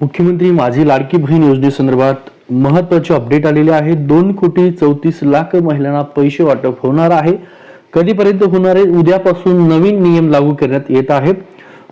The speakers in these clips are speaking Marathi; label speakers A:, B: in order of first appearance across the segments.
A: मुख्यमंत्री माझी लाडकी बहीण योजनेसंदर्भात महत्त्वाचे अपडेट आलेले आहे. दोन कोटी चौतीस लाख महिलांना पैसे वाटप होणार आहे. कधीपर्यंत होणार? आहे उद्यापासून नवीन नियम लागू करण्यात येत आहे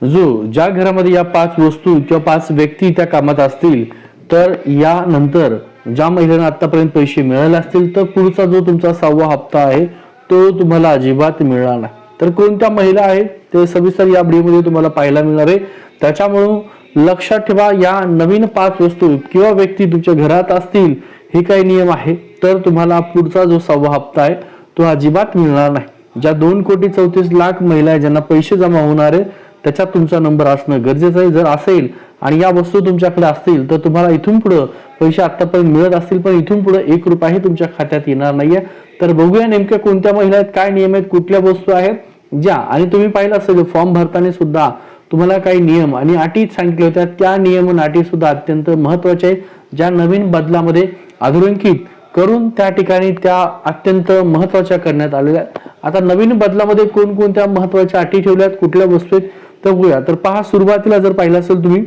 A: जो ज्या घरामध्ये या पाच वस्तू किंवा पाच व्यक्ती त्या कामात असतील तर यानंतर ज्या महिलांना आतापर्यंत पैसे मिळाले असतील तर पुढचा जो तुमचा सहावा हप्ता आहे तो तुम्हाला अजिबात मिळणार नाही. तर कोणत्या महिला आहेत ते सविस्तर या व्हिडिओमध्ये तुम्हाला पाहायला मिळणार आहे. त्याच्यामुळं लक्षात ठेवा या नवीन पाच वस्तू किंवा व्यक्ती तुमच्या घरात असतील हे काही नियम आहे. तर तुम्हाला पुढचा जो सहावा हप्ता आहे तो अजिबात मिळणार नाही. ज्या दोन कोटी चौतीस लाख महिला आहे ज्यांना पैसे जमा होणार आहे त्याच्यात तुमचा नंबर असणं गरजेचं आहे. जर असेल आणि या वस्तू तुमच्याकडे असतील तर तुम्हाला इथून पुढं पैसे आतापर्यंत मिळत असतील पण इथून पुढे एक रुपयाही तुमच्या खात्यात येणार नाहीये. तर बघूया नेमक्या कोणत्या महिला आहेत काय नियम आहेत कुठल्या वस्तू आहेत ज्या आणि तुम्ही पाहिलं असेल फॉर्म भरताना सुद्धा तुम्हाला काही नियम आणि अटी सांगितल्या होत्या त्या नियम आणि अटी सुद्धा अत्यंत महत्त्वाच्या आहेत ज्या नवीन बदलामध्ये अधोरेखित करून त्या ठिकाणी त्या अत्यंत महत्त्वाच्या करण्यात आलेल्या आहेत. आता नवीन बदलामध्ये कोणकोणत्या महत्त्वाच्या अटी ठेवल्यात कुठल्या वस्तू आहेत तर बघूया. तर पहा सुरुवातीला जर पाहिलं असेल तुम्ही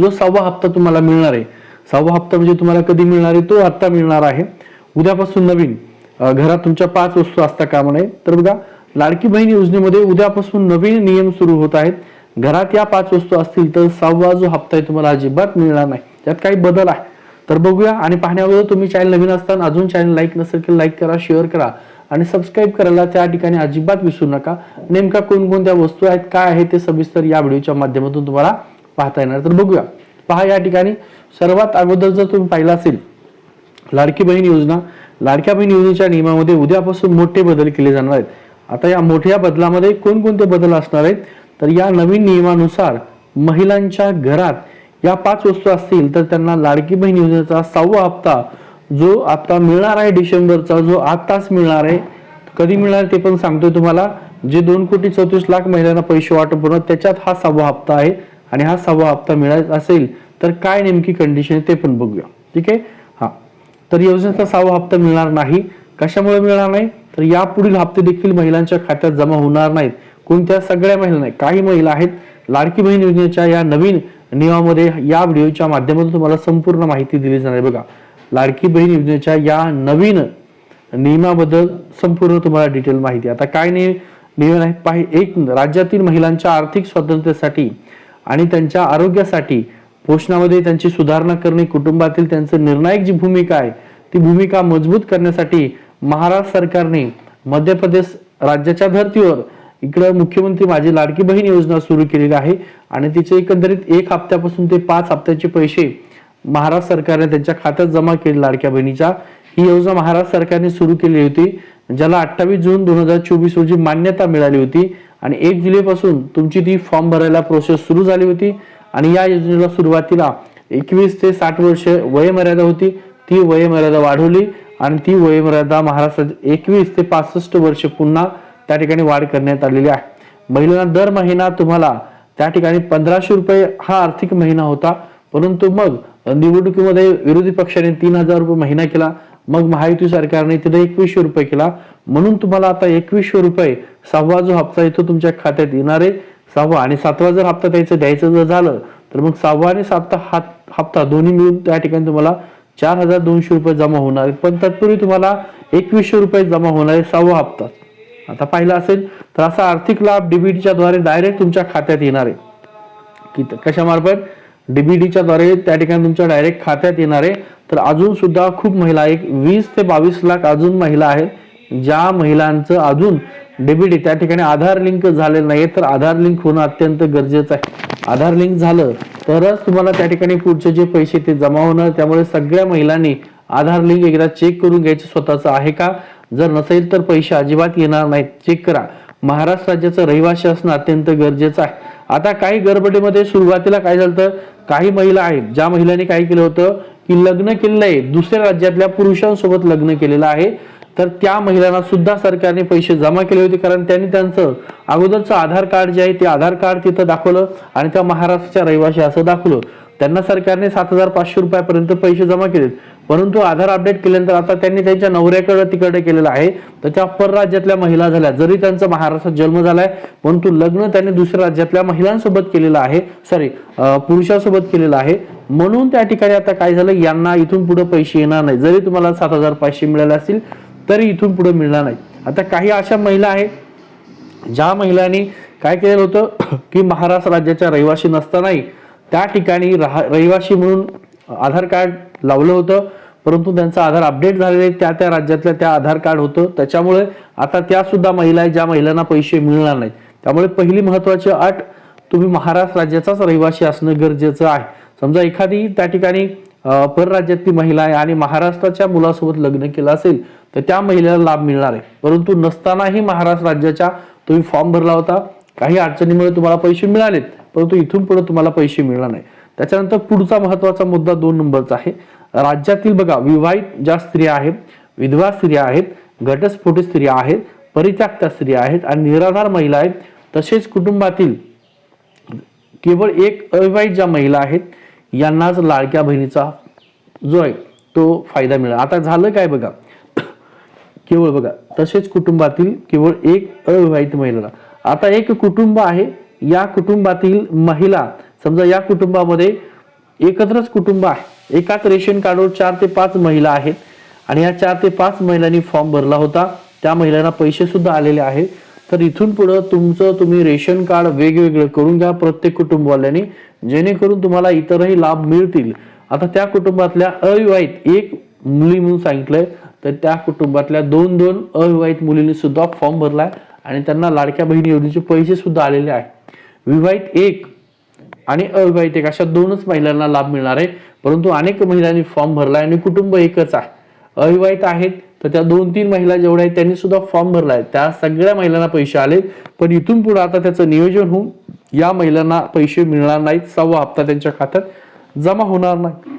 A: जो सहावा हप्ता तुम्हाला मिळणार आहे सहावा हप्ता म्हणजे तुम्हाला कधी मिळणार आहे तो हप्ता मिळणार आहे. उद्यापासून नवीन घरात तुमच्या पाच वस्तू असता कामा नये तर बघा लाडकी बहीण योजनेमध्ये उद्यापासून नवीन नियम सुरू होत आहेत. घरात या पाच वस्तू असतील तर सहावा जो हप्ता आहे तुम्हाला अजिबात मिळणार नाही. त्यात काही बदल आहे. तर बघूया आणि पाहण्याबद्दल तुम्ही चॅनल नवीन असताना अजून चॅनल लाईक नसेल की लाईक करा शेअर करा आणि सबस्क्राईब करायला त्या ठिकाणी अजिबात विसरू नका. नेमका कोणकोणत्या वस्तू आहेत काय आहे ते सविस्तर या व्हिडिओच्या माध्यमातून तुम्हाला पाहता येणार. तर बघूया. पहा या ठिकाणी. सर्वात अगोदर जर तुम्ही पाहिलं असेल लाडकी बहीण योजना. लाडक्या बहीण योजनेच्या नियमामध्ये उद्यापासून मोठे बदल केले जाणार आहेत. आता या मोठ्या बदलामध्ये कोणकोणते बदल असणार आहेत? तर या नवीन नियमानुसार महिलांच्या घरात या पाच वस्तू असतील तर त्यांना लाडकी बहीण योजनेचा सहावा हप्ता जो आता मिळणार आहे डिसेंबरचा जो आताच मिळणार आहे. कधी मिळणार ते पण सांगतोय तुम्हाला. जे दोन कोटी चौतीस लाख महिलांना पैसे वाटप होणार त्याच्यात हा सहावा हप्ता आहे. आणि हा सहावा हप्ता मिळायचा असेल तर काय नेमकी कंडिशन आहे ते पण बघूया. ठीक आहे? हा. तर योजनेचा सहावा हप्ता मिळणार नाही. कशामुळे मिळणार नाही? तर यापुढील हप्ते देखील महिलांच्या खात्यात जमा होणार नाहीत. कोणत्या सगळ्या महिला नाही काही महिला आहेत. लाडकी बहीण योजनेच्या या नवीन नियमामध्ये या व्हिडिओच्या माध्यमातून तुम्हाला संपूर्ण माहिती दिली जाणार आहे. बघा लाडकी बहीण योजनेच्या या नवीन नियमाबद्दल संपूर्ण तुम्हाला डिटेल माहिती आता काय नियम नियम आहे पाहि एक राज्यातील महिलांच्या आर्थिक स्वातंत्र्यासाठी आणि त्यांच्या आरोग्यासाठी पोषणामध्ये त्यांची सुधारणा करणे कुटुंबातील त्यांचं निर्णायक जी भूमिका आहे ती भूमिका मजबूत करण्यासाठी महाराष्ट्र सरकारने मध्य प्रदेश राज्याच्या धर्तीवर इकडं मुख्यमंत्री माझी लाडकी बहीण योजना सुरू केलेली आहे आणि तिचे एकंदरीत एक हप्त्यापासून ते पाच हप्त्याचे पैसे महाराष्ट्र सरकारने त्यांच्या खात्यात जमा केले लाडक्या बहिणीच्या. ही योजना महाराष्ट्र सरकारने सुरू केली होती ज्याला अठ्ठावीस जून दोन हजार चोवीस रोजी मान्यता मिळाली होती आणि एक जुलैपासून तुमची ती फॉर्म भरायला प्रोसेस सुरू झाली होती आणि या योजनेला सुरुवातीला एकवीस ते साठ वर्ष वयमर्यादा होती. ती वयमर्यादा वाढवली आणि ती वयोमर्यादा महाराष्ट्रात एकवीस ते पासष्ट वर्ष पुन्हा त्या ठिकाणी वाढ करण्यात आलेली आहे. महिलांना दर महिना तुम्हाला त्या ठिकाणी पंधराशे रुपये हा आर्थिक महिना होता. परंतु मग निवडणुकीमध्ये विरोधी पक्षाने तीन हजार रुपये महिना केला. मग महायुती सरकारने तिथे एकवीसशे रुपये केला. म्हणून तुम्हाला आता एकवीसशे रुपये सहावा जो हप्ता येतो तुमच्या खात्यात येणार आहे सहावा आणि सातवा जर हप्ता द्यायचं द्यायचं जर झालं तर मग सहावा आणि सातवा हा हप्ता दोन्ही मिळून त्या ठिकाणी तुम्हाला चार हजार दोनशे रुपये जमा होणार. पण तत्पूर्वी तुम्हाला एकवीसशे रुपये जमा होणार आहे सहावा हप्ता. आता पाहिलं असेल तर असा आर्थिक लाभ डीबीटीच्या द्वारे डायरेक्ट तुमच्या खात्यात येणार आहे. की कशामार्फत? डीबीटीच्या द्वारे त्या ठिकाणी तुमच्या डायरेक्ट खात्यात येणार आहे. तर अजून सुद्धा खूप महिला एक वीस ते बावीस लाख अजून महिला आहेत. ज्या महिलांचं अजून डीबीटी त्या ठिकाणी आधार लिंक झालेलं नाही तर आधार लिंक होणं अत्यंत गरजेचं आहे. आधार लिंक झालं तरच तुम्हाला त्या ठिकाणी पुढचे जे पैसे ते जमा होणार त्यामुळे सगळ्या महिलांनी आधार लिंक एकदा चेक करून घ्यायचं स्वतःचं आहे का? जर नसेल तर पैसे अजिबात येणार नाहीत. चेक करा. महाराष्ट्र राज्याचं रहिवासी असणं अत्यंत गरजेचं आहे. आता काही गडबडीमध्ये सुरुवातीला काय झालं तर काही महिला आहेत ज्या महिलांनी काय केलं होतं? की लग्न केलेलं आहे. दुसऱ्या राज्यातल्या पुरुषांसोबत लग्न केलेलं आहे. तर त्या महिलांना सुद्धा सरकारने पैसे जमा केले होते कारण त्यांनी त्यांचं अगोदरचं आधार कार्ड जे आहे ते आधार कार्ड तिथं दाखवलं आणि त्या महाराष्ट्राच्या रहिवाशी असं दाखवलं. त्यांना सरकारने सात हजार पाचशे रुपयापर्यंत पैसे जमा केलेत. परंतु आधार अपडेट केल्यानंतर आता त्यांनी त्यांच्या नवऱ्याकडे तिकडे केलेलं आहे. तर त्या परराज्यातल्या महिला झाल्या. जरी त्यांचा महाराष्ट्रात जन्म झालाय परंतु लग्न त्यांनी दुसऱ्या राज्यातल्या महिलांसोबत केलेलं आहे. सॉरी पुरुषासोबत केलेलं आहे. म्हणून त्या ठिकाणी आता काय झालं? यांना इथून पुढे पैसे येणार नाही जरी तुम्हाला सात हजार पाचशे मिळाले असतील तरी इथून पुढे मिळणार नाही. आता काही अशा महिला आहेत ज्या महिलांनी काय केलेलं होतं की महाराष्ट्र राज्याच्या रहिवासी नसतानाही त्या ठिकाणी राह रहिवासी म्हणून आधार कार्ड लावलं होतं परंतु त्यांचं आधार अपडेट झालेले त्या त्या राज्यातल्या त्या आधार कार्ड होतं. त्याच्यामुळे आता त्या सुद्धा महिला आहेत ज्या महिलांना पैसे मिळणार नाहीत. त्यामुळे पहिली महत्वाची अट तुम्ही महाराष्ट्र राज्याचाच रहिवासी असणं गरजेचं आहे. समजा एखादी त्या ठिकाणी परराज्यातली महिला आहे आणि महाराष्ट्राच्या मुलासोबत लग्न केलं असेल तर त्या महिलेला लाभ मिळणार आहे. परंतु नसतानाही महाराष्ट्र राज्याच्या तुम्ही फॉर्म भरला होता. काही अडचणीमुळे तुम्हाला पैसे मिळालेत. परंतु इथून पुढे तुम्हाला पैसे मिळणार नाही. त्याच्यानंतर पुढचा महत्त्वाचा मुद्दा दोन नंबरचा आहे. राज्यातील बघा विवाहित ज्या स्त्रिया आहेत विधवा स्त्रिया आहेत घटस्फोट स्त्रिया आहेत परित्यक्ता स्त्रिया आहेत आणि निराधार महिला आहेत तसेच कुटुंबातील केवळ एक अविवाहित ज्या महिला आहेत यांनाच लाडक्या बहिणीचा जो आहे तो फायदा मिळाला. आता झालं काय बघा? केवळ बघा तसेच कुटुंबातील केवळ एक अविवाहित महिला आता एक कुटुंब आहे या कुटुंबातील महिला समजा या कुटुंबामध्ये एकत्रच कुटुंब आहे. एकाच रेशन कार्डवर चार ते पाच महिला आहेत आणि या चार ते पाच महिलांनी फॉर्म भरला होता. त्या महिलांना पैसे सुद्धा आलेले आहेत. तर इथून पुढं तुमचं तुम्ही रेशन कार्ड वेगवेगळं करून घ्या प्रत्येक कुटुंबवाल्यांनी जेणेकरून तुम्हाला इतरही लाभ मिळतील. आता त्या कुटुंबातल्या अविवाहित एक मुली म्हणून सांगितलंय तर त्या कुटुंबातल्या दोन दोन अविवाहित मुलींनी सुद्धा फॉर्म भरलाय आणि त्यांना लाडक्या बहिणी योजनेचे पैसे सुद्धा आलेले आहेत विवाहित एक आणि अविवाहित एक अशा दोनच महिलांना लाभ मिळणार आहे. परंतु अनेक महिलांनी फॉर्म भरला आणि कुटुंब एकच आहे. अविवाहित आहेत तर त्या दोन तीन महिला जेवढ्या आहेत त्यांनी सुद्धा फॉर्म आहे त्या सगळ्या महिलांना पैसे आले पण इथून पुढे आता त्याचं नियोजन होऊन या महिलांना पैसे मिळणार नाहीत. सव्वा हप्ता त्यांच्या खात्यात जमा होणार नाही.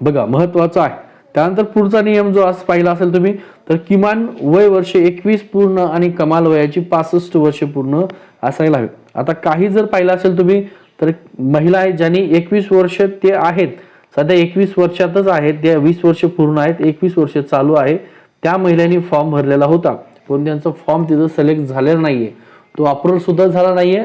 A: बघा महत्वाचं आहे. त्यानंतर पुढचा नियम जो आज पाहिला असेल तुम्ही तर किमान वय वर्ष एकवीस पूर्ण आणि कमाल वयाची पासष्ट वर्ष पूर्ण असायला हवे. आता काही जर पाहिलं असेल तुम्ही तर महिला आहेत ज्यांनी एकवीस वर्ष ते आहेत. सध्या एकवीस वर्षातच आहेत त्या वीस वर्ष पूर्ण आहेत एकवीस वर्ष चालू आहे. त्या महिलांनी फॉर्म भरलेला होता. पण त्यांचा फॉर्म तिथं सिलेक्ट झालेला नाहीये. तो अप्रूव्ह सुद्धा झाला नाहीये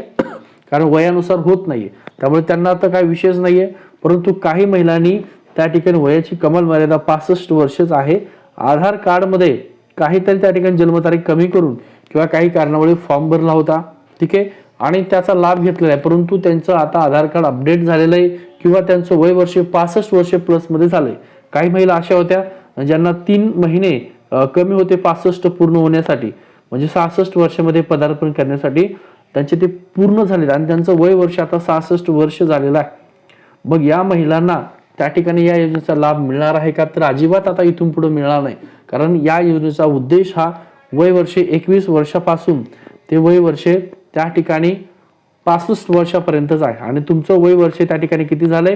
A: कारण वयानुसार होत नाहीये. त्यामुळे त्यांना आता काही विशेष नाहीये. परंतु काही महिलांनी त्या ठिकाणी वयाची कमाल मर्यादा पासष्ट वर्षच आहे. आधार कार्डमध्ये काहीतरी त्या ठिकाणी जन्मतारीख कमी करून किंवा काही कारणामुळे फॉर्म भरला होता. ठीक आहे? आणि त्याचा लाभ घेतलेला आहे. परंतु त्यांचं आता आधार कार्ड अपडेट झालेलं आहे किंवा त्यांचं वय वर्ष पासष्ट वर्ष प्लसमध्ये झालं आहे काही महिला अशा होत्या ज्यांना तीन महिने कमी होते पासष्ट पूर्ण होण्यासाठी. म्हणजे सहासष्ट वर्षामध्ये पदार्पण करण्यासाठी त्यांचे ते पूर्ण झालेले आणि त्यांचं वय वर्ष आता सहासष्ट वर्ष झालेलं आहे. मग या महिलांना त्या ठिकाणी या योजनेचा लाभ मिळणार आहे का? तर अजिबात आता इथून पुढे मिळणार नाही. कारण या योजनेचा उद्देश हा वय वर्षे एकवीस वर्षापासून ते वय वर्षे त्या ठिकाणी पासष्ट वर्षापर्यंतच आहे. आणि तुमचं वय वर्षे त्या ठिकाणी किती झालंय?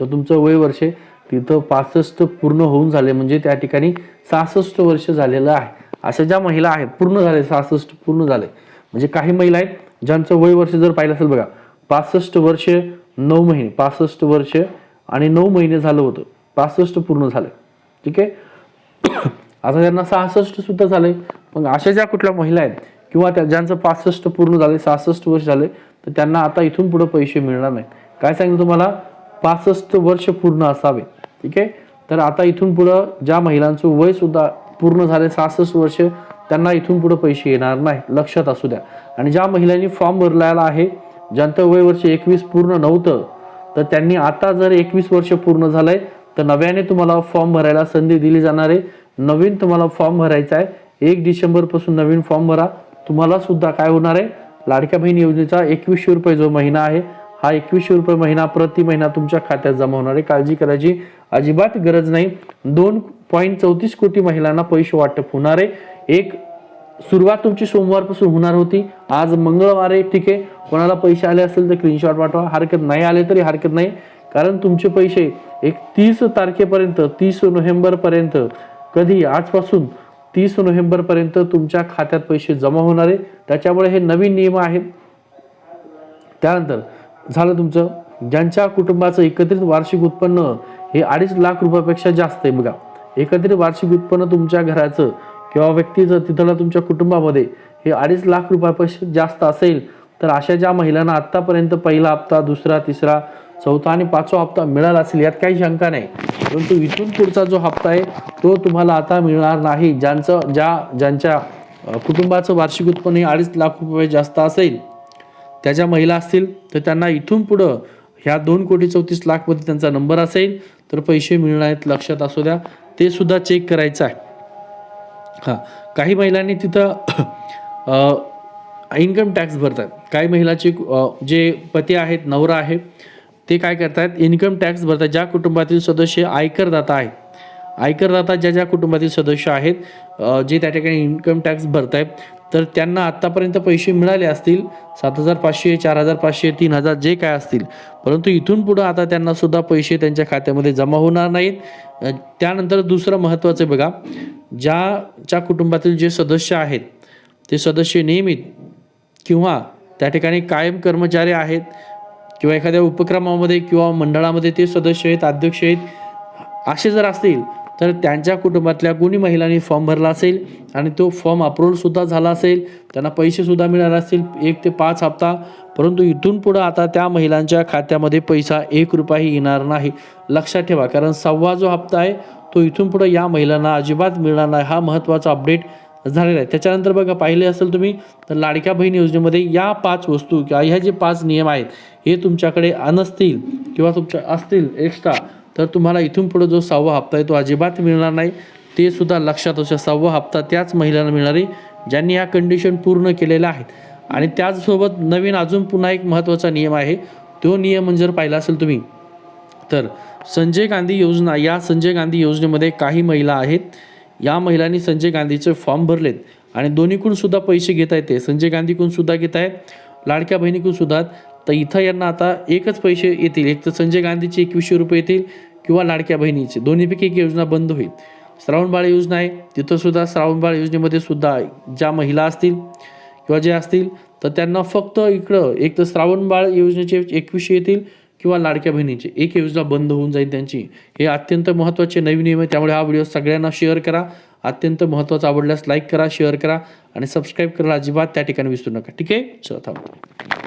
A: तर तुमचं वय वर्षे तिथं पासष्ट पूर्ण होऊन झाले. म्हणजे त्या ठिकाणी सहासष्ट वर्ष झालेलं आहे. अशा ज्या महिला आहेत पूर्ण झाले सहासष्ट पूर्ण झाले. म्हणजे काही महिला आहेत ज्यांचं वय वर्ष जर पाहिलं असेल बघा पासष्ट वर्ष नऊ महिने पासष्ट वर्ष आणि नऊ महिने झालं होतं. पासष्ट पूर्ण झालं. ठीक आहे? आता त्यांना सहासष्ट सुद्धा झाले. मग अशा ज्या कुठल्या महिला आहेत किंवा त्या ज्यांचं पासष्ट पूर्ण झाले सहासष्ट वर्ष झाले तर त्यांना आता इथून पुढे पैसे मिळणार नाहीत. काय सांगितलं तुम्हाला? पासष्ट वर्ष पूर्ण असावे. ठीक आहे? तर आता इथून पुढं ज्या महिलांचं वय सुद्धा पूर्ण झाले सहासष्ट वर्ष त्यांना इथून पुढे पैसे येणार नाही. लक्षात असू द्या. आणि ज्या महिलांनी फॉर्म भरलेला आहे ज्यांचं वय वर्ष एकवीस पूर्ण नव्हतं तर त्यांनी आता जर एकवीस वर्ष पूर्ण झालंय तर नव्याने तुम्हाला फॉर्म भरायला संधी दिली जाणार आहे. नवीन तुम्हाला फॉर्म भरायचा आहे. एक डिसेंबरपासून नवीन फॉर्म भरा. तुम्हाला सुद्धा काय होणार आहे? लाडक्या बहीण योजनेचा एकवीसशे रुपये जो महिना आहे हा एकवीसशे रुपये महिना प्रति महिना तुमच्या खात्यात जमा होणार आहे. काळजी करायची अजिबात गरज नाही. दोन पॉईंट चौतीस कोटी महिलांना पैसे वाटप होणार आहे. एक सुरुवात तुमची सोमवारपासून होणार होती. आज मंगळवार आहे ठीक आहे. कोणाला पैसे आले असेल तर स्क्रीनशॉट पाठवा. हरकत नाही आले तरी हरकत नाही. कारण तुमचे पैसे एक तीस तारखेपर्यंत तीस नोव्हेंबर पर्यंत कधी? आजपासून तीस नोव्हेंबर पर्यंत तुमच्या खात्यात पैसे जमा होणार आहे. त्याच्यामुळे हे नवीन नियम आहेत. त्यानंतर झालं तुमचं. ज्यांच्या कुटुंबाचं एकत्रित वार्षिक उत्पन्न हे अडीच लाख रुपयापेक्षा जास्त आहे बघा. एकत्रित वार्षिक उत्पन्न तुमच्या घराचं किंवा व्यक्तीचं तिथलं तुमच्या कुटुंबामध्ये हे अडीच लाख रुपयापेक्षा जास्त असेल तर अशा ज्या महिलांना आत्तापर्यंत पहिला हप्ता दुसरा तिसरा चौथा आणि पाचवा हप्ता मिळाला असेल यात काही शंका नाही. परंतु इथून पुढचा जो हप्ता आहे तो तुम्हाला आता मिळणार नाही. ज्यांचं ज्या ज्यांच्या कुटुंबाचं वार्षिक उत्पन्न हे अडीच लाख रुपये जास्त असेल त्या ज्या महिला असतील तर त्यांना इथून पुढं ह्या दोन कोटी चौतीस लाखमध्ये त्यांचा नंबर असेल तर पैसे मिळणार आहेत लक्षात असू द्या. ते सुद्धा चेक करायचं आहे. हां काही महिलांनी तिथं इन्कम टॅक्स भरतात. काही महिलाचे जे पती आहेत नवरा आहे ते काय करतात? इन्कम टॅक्स भरतात. ज्या कुटुंबातील सदस्य आयकरदाता आहेत आयकरदाता ज्या ज्या कुटुंबातील सदस्य आहेत जे त्या ठिकाणी इन्कम टॅक्स भरत आहेत तर त्यांना आत्तापर्यंत पैसे मिळाले असतील सात हजार पाचशे चार हजार पाचशे तीन हजार जे काय असतील. परंतु इथून पुढं आता त्यांना सुद्धा पैसे त्यांच्या खात्यामध्ये जमा होणार नाहीत. त्यानंतर दुसरं महत्त्वाचं आहे बघा ज्याच्या कुटुंबातील जे सदस्य आहेत ते सदस्य नियमित किंवा त्या ठिकाणी कायम कर्मचारी आहेत किंवा एखाद्या उपक्रमामध्ये किंवा मंडळामध्ये ते सदस्य आहेत अध्यक्ष आहेत असे जर असतील तर त्यांच्या कुटुंबातल्या कोणी महिलांनी फॉर्म भरला असेल आणि तो फॉर्म अप्रूव्हसुद्धा झाला असेल त्यांना पैसेसुद्धा मिळाले असतील एक ते पाच हप्ता. परंतु इथून पुढं आता त्या महिलांच्या खात्यामध्ये पैसा एक रुपयाही येणार नाही. लक्षात ठेवा कारण सव्वा जो हप्ता आहे तो इथून पुढं या महिलांना अजिबात मिळणार नाही. हा महत्त्वाचा अपडेट झालेला आहे. त्याच्यानंतर बघा पाहिले असेल तुम्ही तर लाडक्या बहीण योजनेमध्ये या पाच वस्तू किंवा ह्या जे पाच नियम आहेत हे तुमच्याकडे अनसतील किंवा तुमच्या असतील एक्स्ट्रा तर तुम्हाला इथून पुढे जो सहावा हप्ता आहे तो अजिबात मिळणार नाही. ते सुद्धा लक्षात असू सहावा हप्ता त्याच महिलांना मिळणार आहे ज्यांनी ह्या कंडिशन पूर्ण केलेल्या आहेत. आणि त्याचसोबत नवीन अजून पुन्हा एक महत्त्वाचा नियम आहे तो नियम म्हणजे जर पाहिला असेल तुम्ही तर संजय गांधी योजना या संजय गांधी योजनेमध्ये काही महिला आहेत या महिलांनी संजय गांधीचे फॉर्म भरलेत. आणि दोन्हीकडून सुद्धा पैसे घेता येते संजय गांधीकडून सुद्धा घेत आहेत लाडक्या बहिणीकडून सुद्धा. तर इथं यांना आता एकच पैसे येतील. एक तर संजय गांधीचे एकवीसशे रुपये येतील किंवा लाडक्या बहिणीचे. दोन्हीपैकी एक योजना बंद होईल. श्रावणबाळ योजना आहे. तिथं सुद्धा श्रावणबाळ योजनेमध्ये सुद्धा ज्या महिला असतील किंवा जे असतील तर त्यांना फक्त इकडं एक तर श्रावणबाळ योजनेचे एकवीसशे येतील किंवा लाडक्या बहिणीचे. एक योजना बंद होऊन जाईल त्यांची. हे अत्यंत महत्त्वाचे नवीन नियम आहे त्यामुळे हा व्हिडिओ सगळ्यांना शेअर करा. अत्यंत महत्त्वाचा आवडल्यास लाईक करा शेअर करा आणि सबस्क्राईब करायला अजिबात त्या ठिकाणी विसरू नका. ठीक आहे? चला थांबतो.